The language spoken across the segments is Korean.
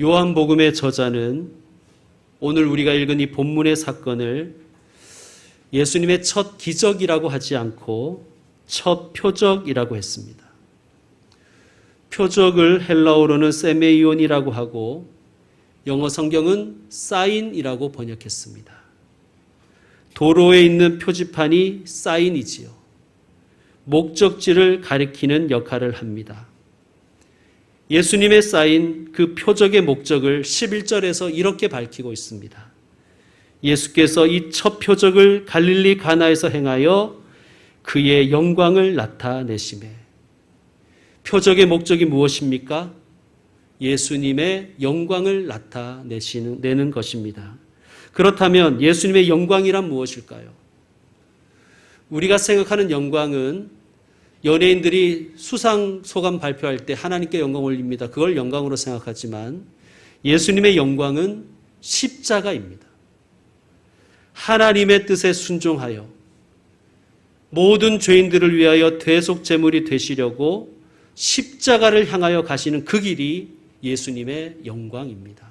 요한복음의 저자는 오늘 우리가 읽은 이 본문의 사건을 예수님의 첫 기적이라고 하지 않고 첫 표적이라고 했습니다. 표적을 헬라어로는 세메이온이라고 하고 영어 성경은 사인이라고 번역했습니다. 도로에 있는 표지판이 사인이지요. 목적지를 가리키는 역할을 합니다. 예수님의 쌓인 그 표적의 목적을 11절에서 이렇게 밝히고 있습니다. 예수께서 이 첫 표적을 갈릴리 가나에서 행하여 그의 영광을 나타내심에 표적의 목적이 무엇입니까? 예수님의 영광을 나타내시는 내는 것입니다. 그렇다면 예수님의 영광이란 무엇일까요? 우리가 생각하는 영광은 연예인들이 수상 소감 발표할 때 하나님께 영광 올립니다. 그걸 영광으로 생각하지만 예수님의 영광은 십자가입니다. 하나님의 뜻에 순종하여 모든 죄인들을 위하여 대속 제물이 되시려고 십자가를 향하여 가시는 그 길이 예수님의 영광입니다.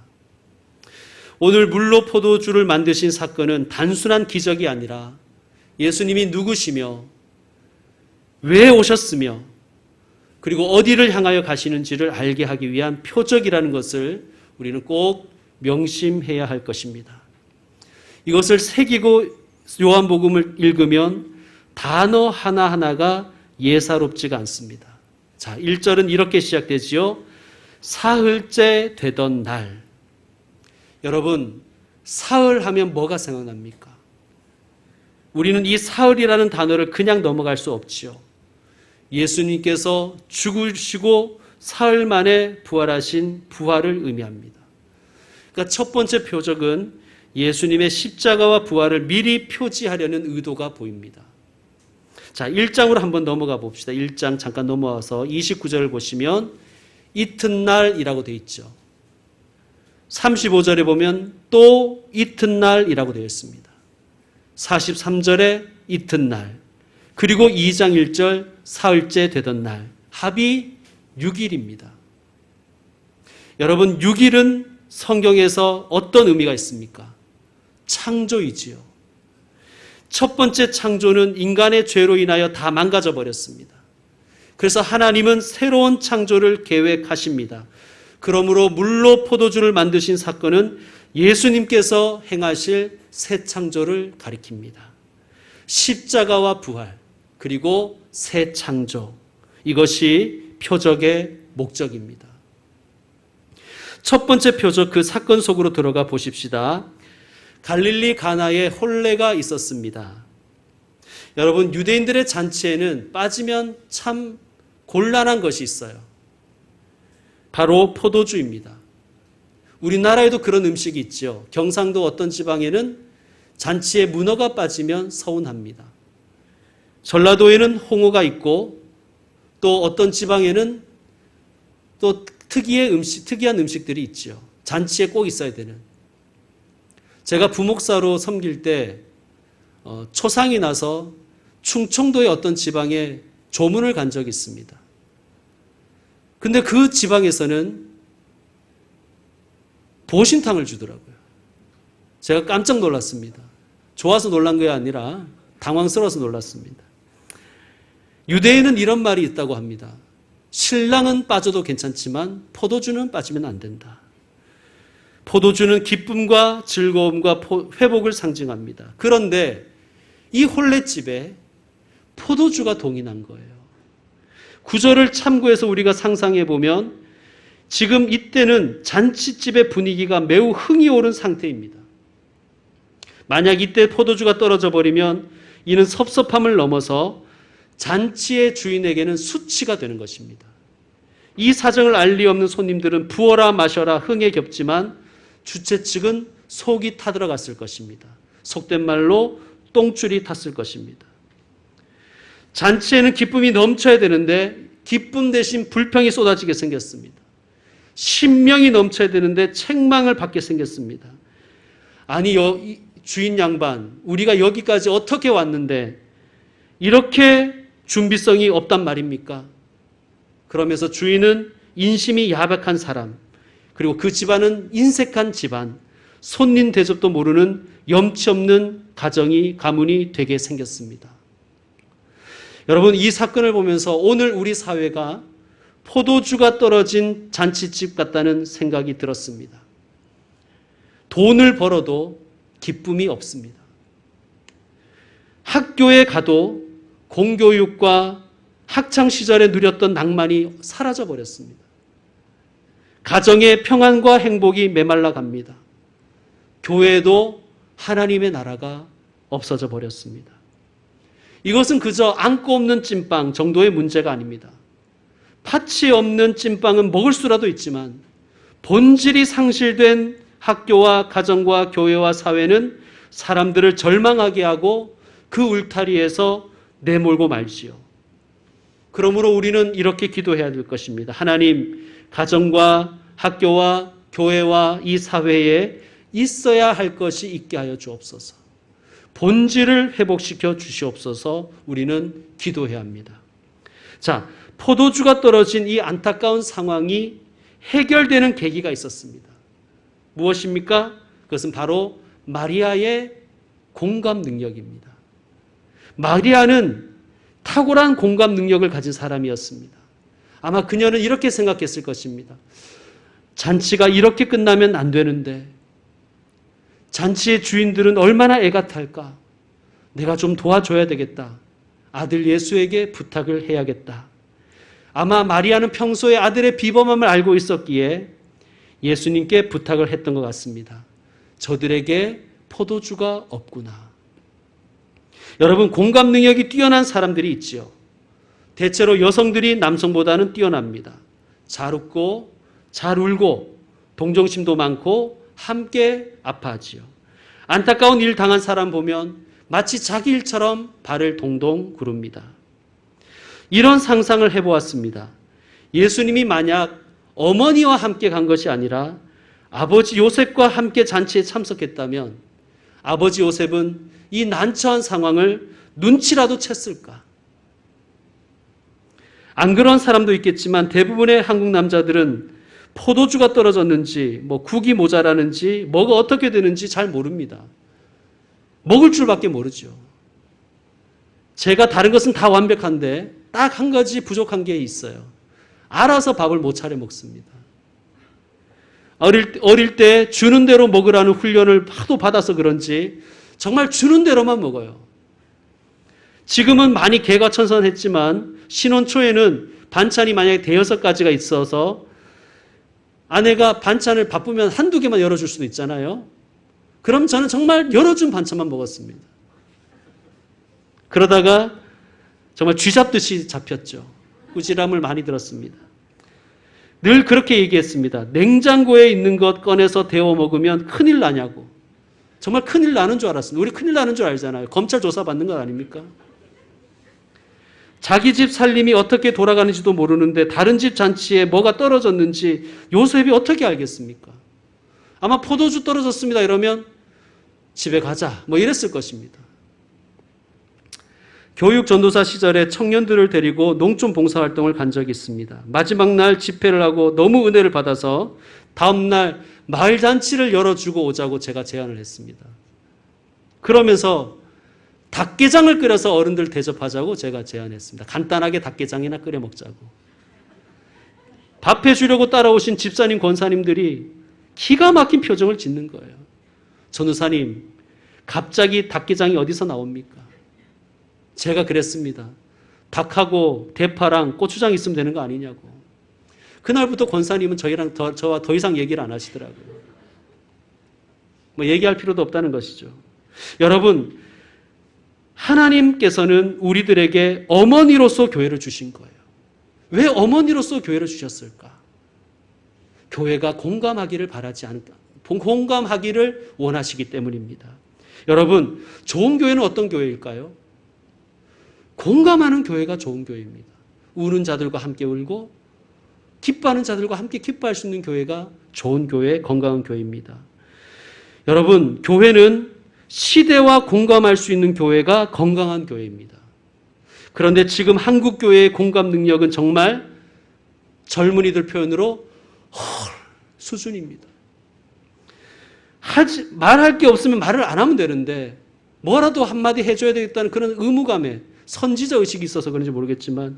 오늘 물로 포도주를 만드신 사건은 단순한 기적이 아니라 예수님이 누구시며 왜 오셨으며 그리고 어디를 향하여 가시는지를 알게 하기 위한 표적이라는 것을 우리는 꼭 명심해야 할 것입니다. 이것을 새기고 요한복음을 읽으면 단어 하나하나가 예사롭지가 않습니다. 자, 1절은 이렇게 시작되지요. 사흘째 되던 날. 여러분, 사흘 하면 뭐가 생각납니까? 우리는 이 사흘이라는 단어를 그냥 넘어갈 수 없지요. 예수님께서 죽으시고 사흘 만에 부활하신 부활을 의미합니다. 그러니까 첫 번째 표적은 예수님의 십자가와 부활을 미리 표지하려는 의도가 보입니다. 자, 1장으로 한번 넘어가 봅시다. 1장 잠깐 넘어와서 29절을 보시면 이튿날이라고 되어 있죠. 35절에 보면 또 이튿날이라고 되어 있습니다. 43절에 이튿날. 그리고 2장 1절 사흘째 되던 날. 합이 6일입니다. 여러분, 6일은 성경에서 어떤 의미가 있습니까? 창조이지요. 첫 번째 창조는 인간의 죄로 인하여 다 망가져 버렸습니다. 그래서 하나님은 새로운 창조를 계획하십니다. 그러므로 물로 포도주를 만드신 사건은 예수님께서 행하실 새 창조를 가리킵니다. 십자가와 부활, 그리고 새 창조. 이것이 표적의 목적입니다. 첫 번째 표적 그 사건 속으로 들어가 보십시다. 갈릴리 가나에 혼례가 있었습니다. 여러분, 유대인들의 잔치에는 빠지면 참 곤란한 것이 있어요. 바로 포도주입니다. 우리나라에도 그런 음식이 있죠. 경상도 어떤 지방에는 잔치에 문어가 빠지면 서운합니다. 전라도에는 홍어가 있고 또 어떤 지방에는 또 특이의 음식, 특이한 음식들이 있죠. 잔치에 꼭 있어야 되는. 제가 부목사로 섬길 때 어, 초상이 나서 충청도의 어떤 지방에 조문을 간 적이 있습니다. 근데 그 지방에서는 보신탕을 주더라고요. 제가 깜짝 놀랐습니다. 좋아서 놀란 게 아니라 당황스러워서 놀랐습니다. 유대인은 이런 말이 있다고 합니다. 신랑은 빠져도 괜찮지만 포도주는 빠지면 안 된다. 포도주는 기쁨과 즐거움과 회복을 상징합니다. 그런데 이 홀레집에 포도주가 동인한 거예요. 구절을 참고해서 우리가 상상해 보면 지금 이때는 잔치집의 분위기가 매우 흥이 오른 상태입니다. 만약 이때 포도주가 떨어져 버리면 이는 섭섭함을 넘어서 잔치의 주인에게는 수치가 되는 것입니다. 이 사정을 알 리 없는 손님들은 부어라 마셔라 흥에 겹지만 주최 측은 속이 타들어갔을 것입니다. 속된 말로 똥줄이 탔을 것입니다. 잔치에는 기쁨이 넘쳐야 되는데 기쁨 대신 불평이 쏟아지게 생겼습니다. 신명이 넘쳐야 되는데 책망을 받게 생겼습니다. 아니 여, 주인 양반 우리가 여기까지 어떻게 왔는데 이렇게 준비성이 없단 말입니까? 그러면서 주인은 인심이 야박한 사람, 그리고 그 집안은 인색한 집안, 손님 대접도 모르는 염치 없는 가정이 가문이 되게 생겼습니다. 여러분 이 사건을 보면서 오늘 우리 사회가 포도주가 떨어진 잔치집 같다는 생각이 들었습니다. 돈을 벌어도 기쁨이 없습니다. 학교에 가도 공교육과 학창 시절에 누렸던 낭만이 사라져 버렸습니다. 가정의 평안과 행복이 메말라 갑니다. 교회도 하나님의 나라가 없어져 버렸습니다. 이것은 그저 안고 없는 찐빵 정도의 문제가 아닙니다. 파치 없는 찐빵은 먹을 수라도 있지만 본질이 상실된 학교와 가정과 교회와 사회는 사람들을 절망하게 하고 그 울타리에서 내몰고 말지요. 그러므로 우리는 이렇게 기도해야 될 것입니다. 하나님, 가정과 학교와 교회와 이 사회에 있어야 할 것이 있게 하여 주옵소서. 본질을 회복시켜 주시옵소서 우리는 기도해야 합니다. 자, 포도주가 떨어진 이 안타까운 상황이 해결되는 계기가 있었습니다. 무엇입니까? 그것은 바로 마리아의 공감 능력입니다. 마리아는 탁월한 공감 능력을 가진 사람이었습니다. 아마 그녀는 이렇게 생각했을 것입니다. 잔치가 이렇게 끝나면 안 되는데, 잔치의 주인들은 얼마나 애가 탈까? 내가 좀 도와줘야 되겠다. 아들 예수에게 부탁을 해야겠다. 아마 마리아는 평소에 아들의 비범함을 알고 있었기에 예수님께 부탁을 했던 것 같습니다. 저들에게 포도주가 없구나. 여러분, 공감 능력이 뛰어난 사람들이 있지요. 대체로 여성들이 남성보다는 뛰어납니다. 잘 웃고, 잘 울고, 동정심도 많고, 함께 아파하지요. 안타까운 일 당한 사람 보면 마치 자기 일처럼 발을 동동 구릅니다. 이런 상상을 해보았습니다. 예수님이 만약 어머니와 함께 간 것이 아니라 아버지 요셉과 함께 잔치에 참석했다면 아버지 요셉은 이 난처한 상황을 눈치라도 챘을까? 안 그런 사람도 있겠지만 대부분의 한국 남자들은 포도주가 떨어졌는지, 뭐 국이 모자라는지, 뭐가 어떻게 되는지 잘 모릅니다. 먹을 줄밖에 모르죠. 제가 다른 것은 다 완벽한데 딱 한 가지 부족한 게 있어요. 알아서 밥을 못 차려 먹습니다. 어릴, 어릴 때 주는 대로 먹으라는 훈련을 하도 받아서 그런지 정말 주는 대로만 먹어요. 지금은 많이 개과천선했지만 신혼 초에는 반찬이 만약에 대여섯 가지가 있어서 아내가 반찬을 바쁘면 한두 개만 열어줄 수도 있잖아요. 그럼 저는 정말 열어준 반찬만 먹었습니다. 그러다가 정말 쥐잡듯이 잡혔죠. 꾸지람을 많이 들었습니다. 늘 그렇게 얘기했습니다. 냉장고에 있는 것 꺼내서 데워 먹으면 큰일 나냐고. 정말 큰일 나는 줄 알았습니다. 우리 큰일 나는 줄 알잖아요. 검찰 조사 받는 것 아닙니까? 자기 집 살림이 어떻게 돌아가는지도 모르는데 다른 집 잔치에 뭐가 떨어졌는지 요셉이 어떻게 알겠습니까? 아마 포도주 떨어졌습니다. 이러면 집에 가자. 뭐 이랬을 것입니다. 교육 전도사 시절에 청년들을 데리고 농촌 봉사활동을 간 적이 있습니다. 마지막 날 집회를 하고 너무 은혜를 받아서 다음 날 마을 잔치를 열어주고 오자고 제가 제안을 했습니다. 그러면서 닭게장을 끓여서 어른들 대접하자고 제가 제안했습니다. 간단하게 닭게장이나 끓여 먹자고. 밥해 주려고 따라오신 집사님, 권사님들이 기가 막힌 표정을 짓는 거예요. 전우사님, 갑자기 닭게장이 어디서 나옵니까? 제가 그랬습니다. 닭하고 대파랑 고추장 있으면 되는 거 아니냐고. 그날부터 권사님은 저희랑 더, 저와 더 이상 얘기를 안 하시더라고요. 뭐 얘기할 필요도 없다는 것이죠. 여러분, 하나님께서는 우리들에게 어머니로서 교회를 주신 거예요. 왜 어머니로서 교회를 주셨을까? 교회가 공감하기를 바라지 않다. 공감하기를 원하시기 때문입니다. 여러분, 좋은 교회는 어떤 교회일까요? 공감하는 교회가 좋은 교회입니다. 우는 자들과 함께 울고 기뻐하는 자들과 함께 기뻐할 수 있는 교회가 좋은 교회, 건강한 교회입니다. 여러분, 교회는 시대와 공감할 수 있는 교회가 건강한 교회입니다. 그런데 지금 한국 교회의 공감 능력은 정말 젊은이들 표현으로 헐, 수준입니다. 하지, 말할 게 없으면 말을 안 하면 되는데 뭐라도 한마디 해줘야 되겠다는 그런 의무감에 선지자 의식이 있어서 그런지 모르겠지만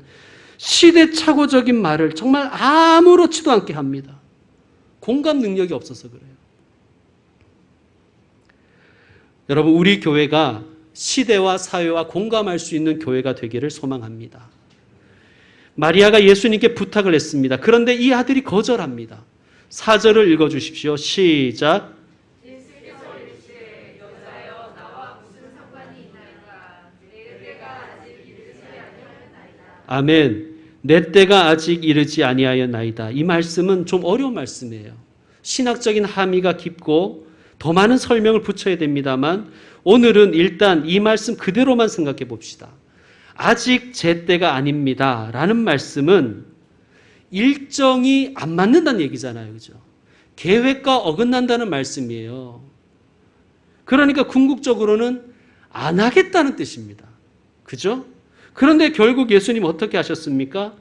시대착오적인 말을 정말 아무렇지도 않게 합니다. 공감 능력이 없어서 그래요. 여러분, 우리 교회가 시대와 사회와 공감할 수 있는 교회가 되기를 소망합니다. 마리아가 예수님께 부탁을 했습니다. 그런데 이 아들이 거절합니다. 사절을 읽어 주십시오. 시작. 아멘. 내 때가 아직 이르지 아니하였나이다. 이 말씀은 좀 어려운 말씀이에요. 신학적인 함의가 깊고 더 많은 설명을 붙여야 됩니다만 오늘은 일단 이 말씀 그대로만 생각해 봅시다. 아직 제 때가 아닙니다. 라는 말씀은 일정이 안 맞는다는 얘기잖아요. 그죠? 계획과 어긋난다는 말씀이에요. 그러니까 궁극적으로는 안 하겠다는 뜻입니다. 그죠? 그런데 결국 예수님 어떻게 하셨습니까?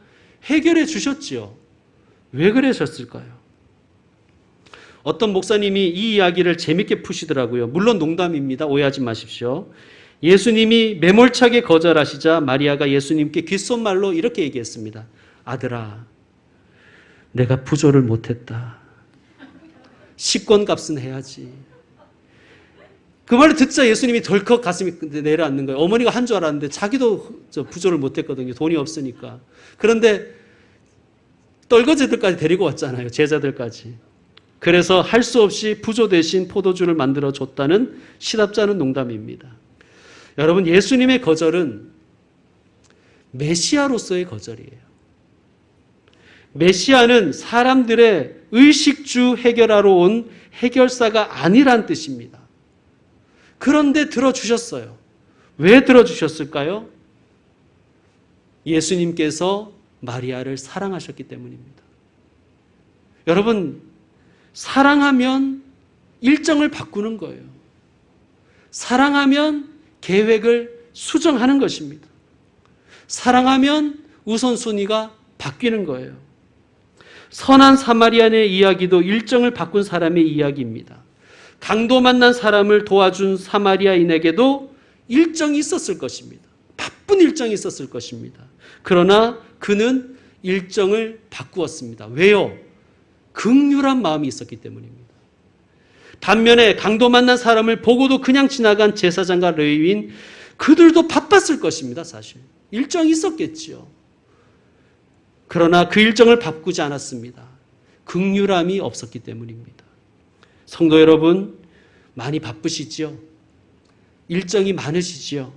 해결해 주셨지요. 왜 그러셨을까요? 어떤 목사님이 이 이야기를 재밌게 푸시더라고요. 물론 농담입니다. 오해하지 마십시오. 예수님이 매몰차게 거절하시자 마리아가 예수님께 귓속말로 이렇게 얘기했습니다. 아들아, 내가 부조를 못했다. 식권 값은 해야지. 그 말을 듣자 예수님이 덜컥 가슴이 내려앉는 거예요. 어머니가 한 줄 알았는데 자기도 저 부조를 못했거든요. 돈이 없으니까. 그런데 떨거지들까지 데리고 왔잖아요. 제자들까지. 그래서 할 수 없이 부조 대신 포도주를 만들어 줬다는 시답잖은 농담입니다. 여러분, 예수님의 거절은 메시아로서의 거절이에요. 메시아는 사람들의 의식주 해결하러 온 해결사가 아니란 뜻입니다. 그런데 들어주셨어요. 왜 들어주셨을까요? 예수님께서 마리아를 사랑하셨기 때문입니다. 여러분, 사랑하면 일정을 바꾸는 거예요. 사랑하면 계획을 수정하는 것입니다. 사랑하면 우선순위가 바뀌는 거예요. 선한 사마리안의 이야기도 일정을 바꾼 사람의 이야기입니다. 강도 만난 사람을 도와준 사마리아인에게도 일정이 있었을 것입니다. 바쁜 일정이 있었을 것입니다. 그러나 그는 일정을 바꾸었습니다. 왜요? 극률한 마음이 있었기 때문입니다. 반면에 강도 만난 사람을 보고도 그냥 지나간 제사장과 레위인 그들도 바빴을 것입니다, 사실. 일정이 있었겠지요. 그러나 그 일정을 바꾸지 않았습니다. 극률함이 없었기 때문입니다. 성도 여러분, 많이 바쁘시지요? 일정이 많으시지요?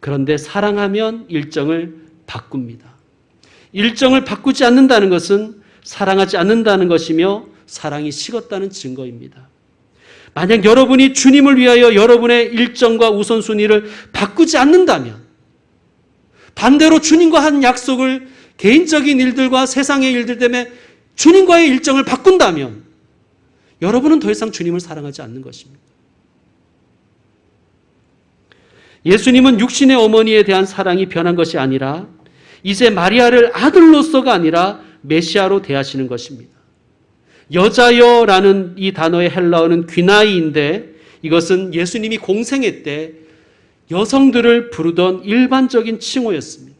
그런데 사랑하면 일정을 바꿉니다. 일정을 바꾸지 않는다는 것은 사랑하지 않는다는 것이며 사랑이 식었다는 증거입니다. 만약 여러분이 주님을 위하여 여러분의 일정과 우선순위를 바꾸지 않는다면 반대로 주님과 한 약속을 개인적인 일들과 세상의 일들 때문에 주님과의 일정을 바꾼다면 여러분은 더 이상 주님을 사랑하지 않는 것입니다. 예수님은 육신의 어머니에 대한 사랑이 변한 것이 아니라 이제 마리아를 아들로서가 아니라 메시아로 대하시는 것입니다. 여자여라는 이 단어의 헬라어는 귀나이인데 이것은 예수님이 공생애 때 여성들을 부르던 일반적인 칭호였습니다.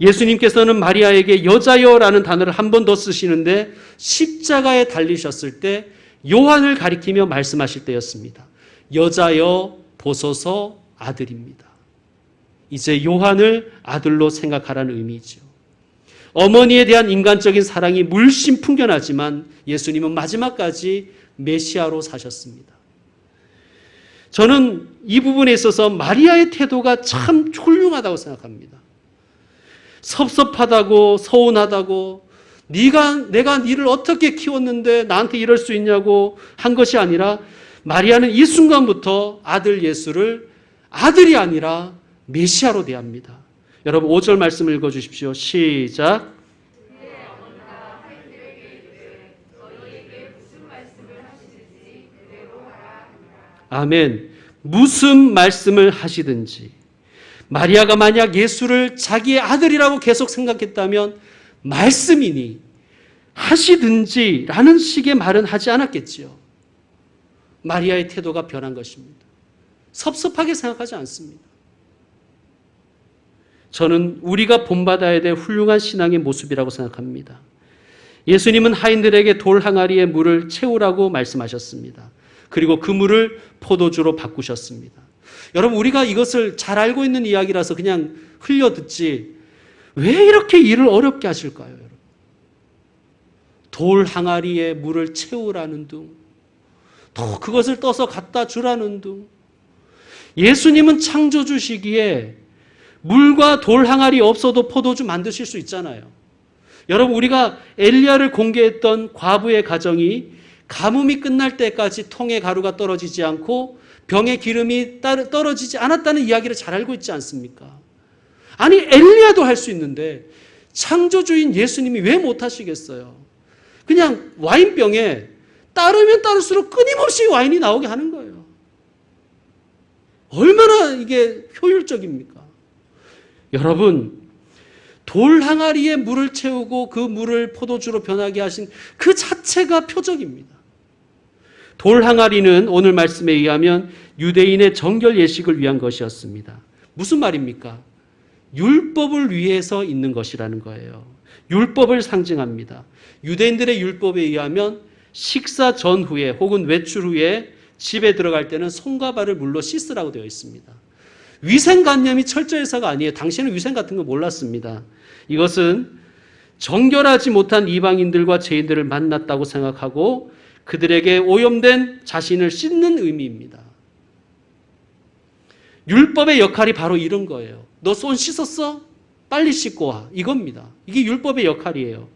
예수님께서는 마리아에게 여자여라는 단어를 한 번 더 쓰시는데 십자가에 달리셨을 때 요한을 가리키며 말씀하실 때였습니다. 여자여 보소서 아들입니다. 이제 요한을 아들로 생각하라는 의미죠. 어머니에 대한 인간적인 사랑이 물씬 풍겨나지만 예수님은 마지막까지 메시아로 사셨습니다. 저는 이 부분에 있어서 마리아의 태도가 참 훌륭하다고 생각합니다. 섭섭하다고 서운하다고 네가 내가 니를 어떻게 키웠는데 나한테 이럴 수 있냐고 한 것이 아니라 마리아는 이 순간부터 아들 예수를 아들이 아니라 메시아로 대합니다. 여러분 5절 말씀 읽어 주십시오. 시작. 아멘. 무슨 말씀을 하시든지 마리아가 만약 예수를 자기의 아들이라고 계속 생각했다면 말씀이니 하시든지라는 식의 말은 하지 않았겠지요. 마리아의 태도가 변한 것입니다. 섭섭하게 생각하지 않습니다. 저는 우리가 본받아야 될 훌륭한 신앙의 모습이라고 생각합니다. 예수님은 하인들에게 돌 항아리에 물을 채우라고 말씀하셨습니다. 그리고 그 물을 포도주로 바꾸셨습니다. 여러분, 우리가 이것을 잘 알고 있는 이야기라서 그냥 흘려 듣지, 왜 이렇게 일을 어렵게 하실까요, 여러분? 돌 항아리에 물을 채우라는 둥, 또 그것을 떠서 갖다 주라는 둥. 예수님은 창조주시기에 물과 돌 항아리 없어도 포도주 만드실 수 있잖아요. 여러분 우리가 엘리야를 공개했던 과부의 가정이 가뭄이 끝날 때까지 통에 가루가 떨어지지 않고 병에 기름이 떨어지지 않았다는 이야기를 잘 알고 있지 않습니까? 아니 엘리야도 할 수 있는데 창조주인 예수님이 왜 못하시겠어요? 그냥 와인병에 따르면 따를수록 끊임없이 와인이 나오게 하는 거예요. 얼마나 이게 효율적입니까? 여러분, 돌 항아리에 물을 채우고 그 물을 포도주로 변하게 하신 그 자체가 표적입니다. 돌 항아리는 오늘 말씀에 의하면 유대인의 정결 예식을 위한 것이었습니다. 무슨 말입니까? 율법을 위해서 있는 것이라는 거예요. 율법을 상징합니다. 유대인들의 율법에 의하면 식사 전후에 혹은 외출 후에 집에 들어갈 때는 손과 발을 물로 씻으라고 되어 있습니다. 위생관념이 철저해서가 아니에요. 당신은 위생 같은 거 몰랐습니다. 이것은 정결하지 못한 이방인들과 죄인들을 만났다고 생각하고 그들에게 오염된 자신을 씻는 의미입니다. 율법의 역할이 바로 이런 거예요. 너 손 씻었어? 빨리 씻고 와. 이겁니다. 이게 율법의 역할이에요.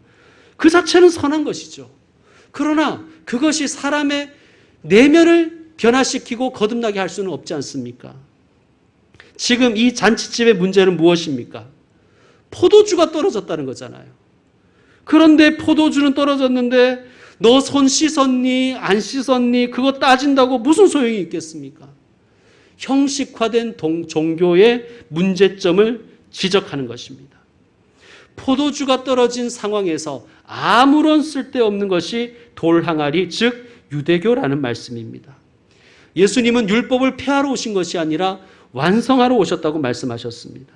그 자체는 선한 것이죠. 그러나 그것이 사람의 내면을 변화시키고 거듭나게 할 수는 없지 않습니까? 지금 이 잔치집의 문제는 무엇입니까? 포도주가 떨어졌다는 거잖아요. 그런데 포도주는 떨어졌는데 너 손 씻었니? 안 씻었니? 그거 따진다고 무슨 소용이 있겠습니까? 형식화된 동, 종교의 문제점을 지적하는 것입니다. 포도주가 떨어진 상황에서 아무런 쓸데없는 것이 돌항아리, 즉 유대교라는 말씀입니다. 예수님은 율법을 폐하러 오신 것이 아니라 완성하러 오셨다고 말씀하셨습니다.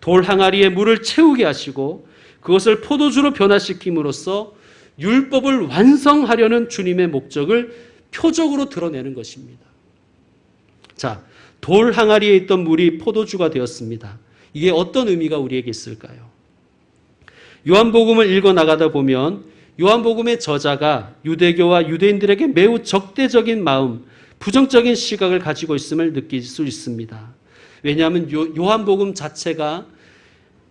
돌 항아리에 물을 채우게 하시고 그것을 포도주로 변화시킴으로써 율법을 완성하려는 주님의 목적을 표적으로 드러내는 것입니다. 자, 돌 항아리에 있던 물이 포도주가 되었습니다. 이게 어떤 의미가 우리에게 있을까요? 요한복음을 읽어 나가다 보면 요한복음의 저자가 유대교와 유대인들에게 매우 적대적인 마음, 부정적인 시각을 가지고 있음을 느낄 수 있습니다. 왜냐하면 요한복음 자체가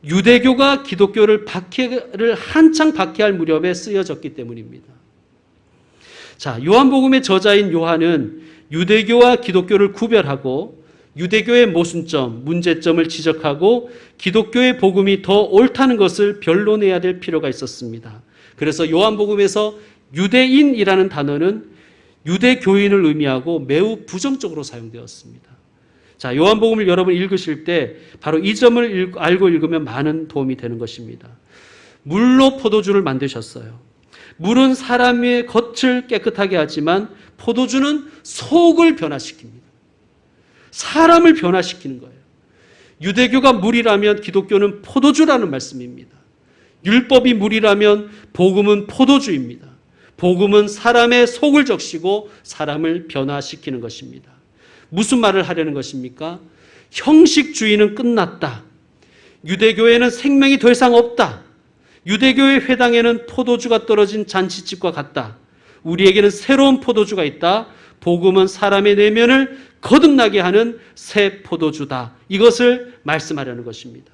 유대교가 기독교를 박해를 한창 박해할 무렵에 쓰여졌기 때문입니다. 자, 요한복음의 저자인 요한은 유대교와 기독교를 구별하고 유대교의 모순점, 문제점을 지적하고 기독교의 복음이 더 옳다는 것을 변론해야 될 필요가 있었습니다. 그래서 요한복음에서 유대인이라는 단어는 유대교인을 의미하고 매우 부정적으로 사용되었습니다. 자, 요한복음을 여러분 읽으실 때 바로 이 점을 알고 읽으면 많은 도움이 되는 것입니다. 물로 포도주를 만드셨어요. 물은 사람의 겉을 깨끗하게 하지만 포도주는 속을 변화시킵니다. 사람을 변화시키는 거예요. 유대교가 물이라면 기독교는 포도주라는 말씀입니다. 율법이 물이라면 복음은 포도주입니다. 복음은 사람의 속을 적시고 사람을 변화시키는 것입니다. 무슨 말을 하려는 것입니까? 형식주의는 끝났다. 유대교에는 생명이 더 이상 없다. 유대교의 회당에는 포도주가 떨어진 잔치집과 같다. 우리에게는 새로운 포도주가 있다. 복음은 사람의 내면을 거듭나게 하는 새 포도주다. 이것을 말씀하려는 것입니다.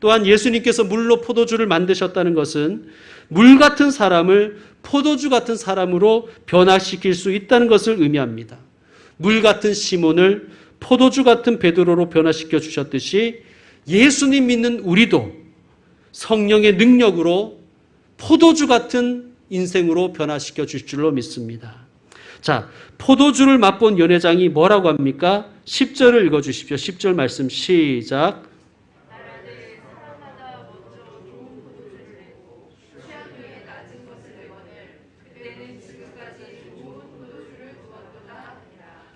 또한 예수님께서 물로 포도주를 만드셨다는 것은 물 같은 사람을 포도주 같은 사람으로 변화시킬 수 있다는 것을 의미합니다. 물 같은 시몬을 포도주 같은 베드로로 변화시켜 주셨듯이 예수님 믿는 우리도 성령의 능력으로 포도주 같은 인생으로 변화시켜 주실 줄로 믿습니다. 자, 포도주를 맛본 연회장이 뭐라고 합니까? 10절을 읽어 주십시오. 10절 말씀 시작.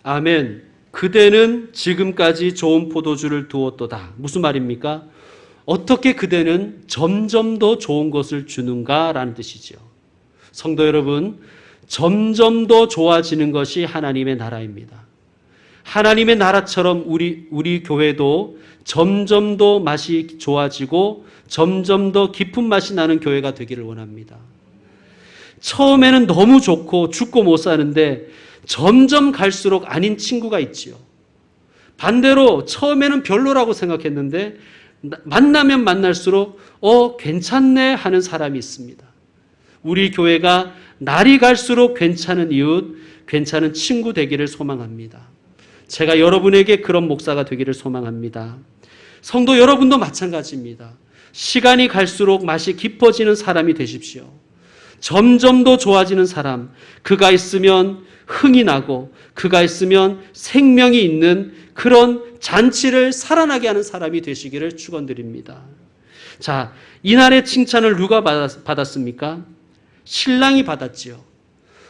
아멘. 그대는 지금까지 좋은 포도주를 두었도다. 무슨 말입니까? 어떻게 그대는 점점 더 좋은 것을 주는가라는 뜻이죠. 성도 여러분, 점점 더 좋아지는 것이 하나님의 나라입니다. 하나님의 나라처럼 우리, 우리 교회도 점점 더 맛이 좋아지고 점점 더 깊은 맛이 나는 교회가 되기를 원합니다. 처음에는 너무 좋고 죽고 못 사는데 점점 갈수록 아닌 친구가 있지요. 반대로 처음에는 별로라고 생각했는데 만나면 만날수록 어 괜찮네 하는 사람이 있습니다. 우리 교회가 날이 갈수록 괜찮은 이웃, 괜찮은 친구 되기를 소망합니다. 제가 여러분에게 그런 목사가 되기를 소망합니다. 성도 여러분도 마찬가지입니다. 시간이 갈수록 맛이 깊어지는 사람이 되십시오. 점점 더 좋아지는 사람, 그가 있으면 흥이 나고 그가 있으면 생명이 있는 그런 잔치를 살아나게 하는 사람이 되시기를 축원드립니다. 자, 이날의 칭찬을 누가 받았, 습니까 신랑이 받았지요.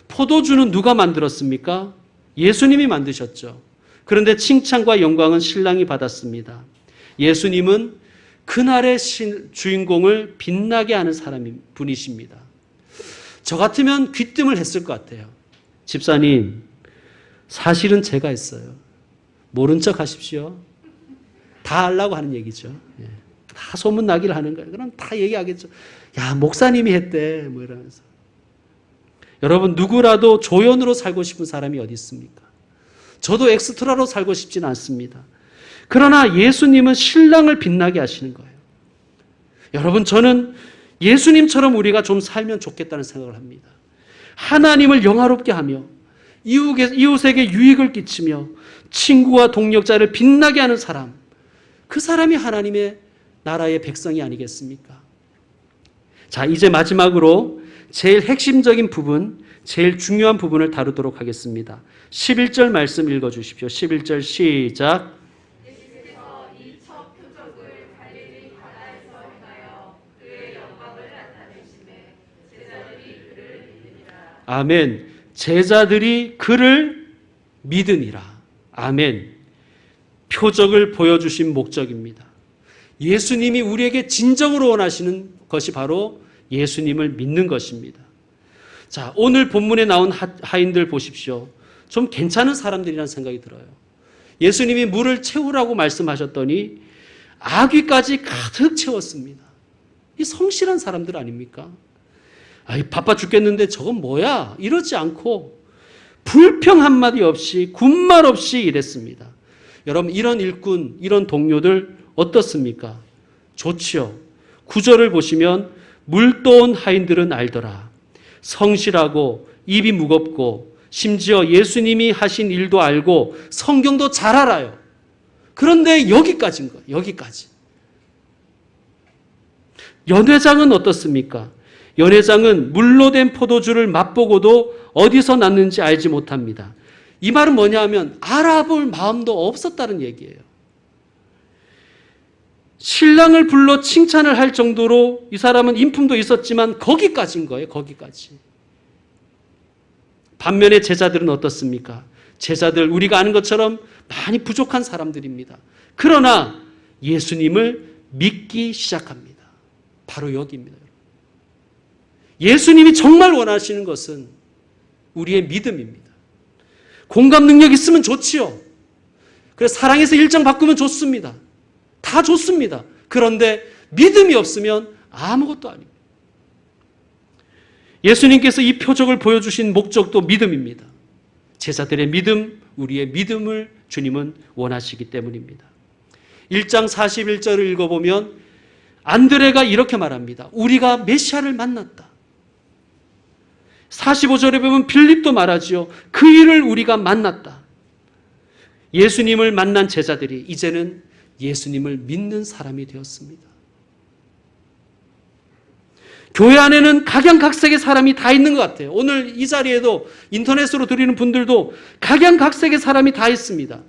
포도주는 누가 만들었습니까? 예수님이 만드셨죠. 그런데 칭찬과 영광은 신랑이 받았습니다. 예수님은 그날의 주인공을 빛나게 하는 사람이 분이십니다. 저 같으면 귀뜸을 했을 것 같아요. 집사님, 사실은 제가 했어요. 모른 척 하십시오. 다 하려고 하는 얘기죠. 예. 다 소문 나기를 하는 거예요. 그럼 다 얘기하겠죠. 야, 목사님이 했대. 뭐 이러면서. 여러분, 누구라도 조연으로 살고 싶은 사람이 어디 있습니까? 저도 엑스트라로 살고 싶지는 않습니다. 그러나 예수님은 신랑을 빛나게 하시는 거예요. 여러분, 저는 예수님처럼 우리가 좀 살면 좋겠다는 생각을 합니다. 하나님을 영화롭게 하며 이웃에게 유익을 끼치며 친구와 동력자를 빛나게 하는 사람, 그 사람이 하나님의 나라의 백성이 아니겠습니까? 자, 이제 마지막으로 제일 핵심적인 부분, 제일 중요한 부분을 다루도록 하겠습니다. 11절 말씀 읽어 주십시오. 11절 시작. 아멘. 제자들이 그를 믿으니라. 아멘. 표적을 보여주신 목적입니다. 예수님이 우리에게 진정으로 원하시는 것이 바로 예수님을 믿는 것입니다. 자, 오늘 본문에 나온 하인들 보십시오. 좀 괜찮은 사람들이라는 생각이 들어요. 예수님이 물을 채우라고 말씀하셨더니 아귀까지 가득 채웠습니다. 이 성실한 사람들 아닙니까? 아이, 바빠 죽겠는데 저건 뭐야? 이러지 않고 불평 한마디 없이 군말 없이 일했습니다. 여러분, 이런 일꾼, 이런 동료들 어떻습니까? 좋지요. 구절을 보시면 물도온 하인들은 알더라. 성실하고 입이 무겁고 심지어 예수님이 하신 일도 알고 성경도 잘 알아요. 그런데 여기까지인 거예요. 여기까지. 연회장은 어떻습니까? 연회장은 물로 된 포도주를 맛보고도 어디서 났는지 알지 못합니다. 이 말은 뭐냐 하면 알아볼 마음도 없었다는 얘기예요. 신랑을 불러 칭찬을 할 정도로 이 사람은 인품도 있었지만 거기까지인 거예요. 거기까지. 반면에 제자들은 어떻습니까? 제자들 우리가 아는 것처럼 많이 부족한 사람들입니다. 그러나 예수님을 믿기 시작합니다. 바로 여기입니다. 예수님이 정말 원하시는 것은 우리의 믿음입니다. 공감 능력 있으면 좋지요. 그래서 사랑해서 일정 바꾸면 좋습니다. 다 좋습니다. 그런데 믿음이 없으면 아무것도 아닙니다. 예수님께서 이 표적을 보여주신 목적도 믿음입니다. 제자들의 믿음, 우리의 믿음을 주님은 원하시기 때문입니다. 1장 41절을 읽어보면 안드레가 이렇게 말합니다. 우리가 메시아를 만났다. 45절에 보면 빌립도 말하지요. 그 일을 우리가 만났다. 예수님을 만난 제자들이 이제는 예수님을 믿는 사람이 되었습니다. 교회 안에는 각양각색의 사람이 다 있는 것 같아요. 오늘 이 자리에도 인터넷으로 드리는 분들도 각양각색의 사람이 다 있습니다.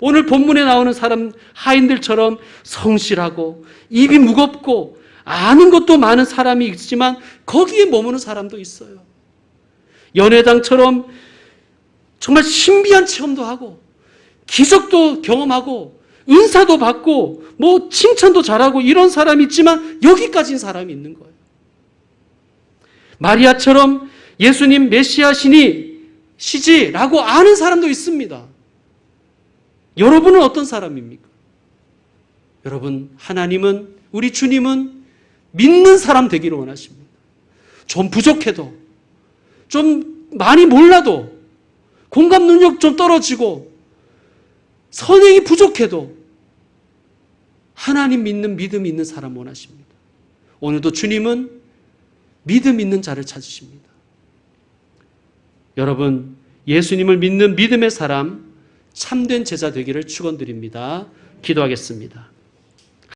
오늘 본문에 나오는 사람 하인들처럼 성실하고 입이 무겁고 아는 것도 많은 사람이 있지만 거기에 머무는 사람도 있어요. 연회장처럼 정말 신비한 체험도 하고 기적도 경험하고 은사도 받고 뭐 칭찬도 잘하고 이런 사람이 있지만 여기까지인 사람이 있는 거예요. 마리아처럼 예수님 메시아시니 시지라고 아는 사람도 있습니다. 여러분은 어떤 사람입니까? 여러분, 하나님은, 우리 주님은 믿는 사람 되기를 원하십니다. 좀 부족해도, 좀 많이 몰라도, 공감 능력 좀 떨어지고, 선행이 부족해도, 하나님 믿는 믿음 있는 사람 원하십니다. 오늘도 주님은 믿음 있는 자를 찾으십니다. 여러분, 예수님을 믿는 믿음의 사람, 참된 제자 되기를 축원드립니다. 기도하겠습니다.